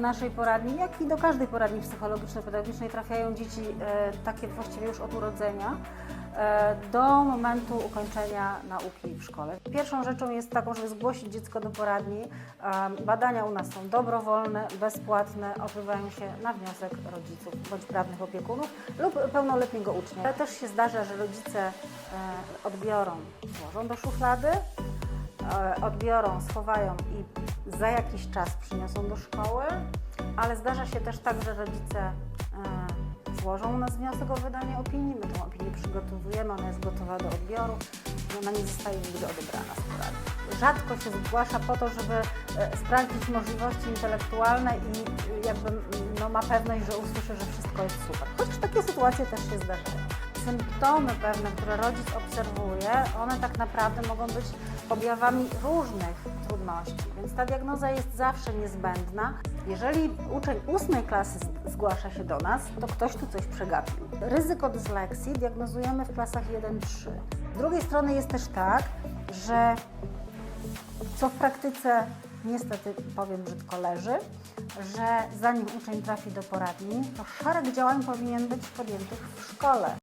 do naszej poradni, jak i do każdej poradni psychologiczno-pedagogicznej trafiają dzieci e, takie właściwie już od urodzenia e, do momentu ukończenia nauki w szkole. Pierwszą rzeczą jest taką, żeby zgłosić dziecko do poradni. Badania u nas są dobrowolne, bezpłatne, odbywają się na wniosek rodziców bądź prawnych opiekunów lub pełnoletniego ucznia. Ale też się zdarza, że rodzice e, odbiorą, włożą do szuflady, odbiorą, schowają i za jakiś czas przyniosą do szkoły, ale zdarza się też tak, że rodzice e, złożą u nas wniosek o wydanie opinii, my tę opinię przygotowujemy, ona jest gotowa do odbioru ona nie zostaje nigdy odebrana. Rzadko się zgłasza po to, żeby e, sprawdzić możliwości intelektualne i e, jakby no, ma pewność, że usłyszy, że wszystko jest super. Chociaż takie sytuacje też się zdarzają symptomy pewne, które rodzic obserwuje, one tak naprawdę mogą być objawami różnych trudności, więc ta diagnoza jest zawsze niezbędna. Jeżeli uczeń ósmej klasy zgłasza się do nas, to ktoś tu coś przegapił. Ryzyko dysleksji diagnozujemy w klasach 1-3. Z drugiej strony jest też tak, że co w praktyce niestety powiem brzydko leży, że zanim uczeń trafi do poradni, to szereg działań powinien być podjętych w szkole.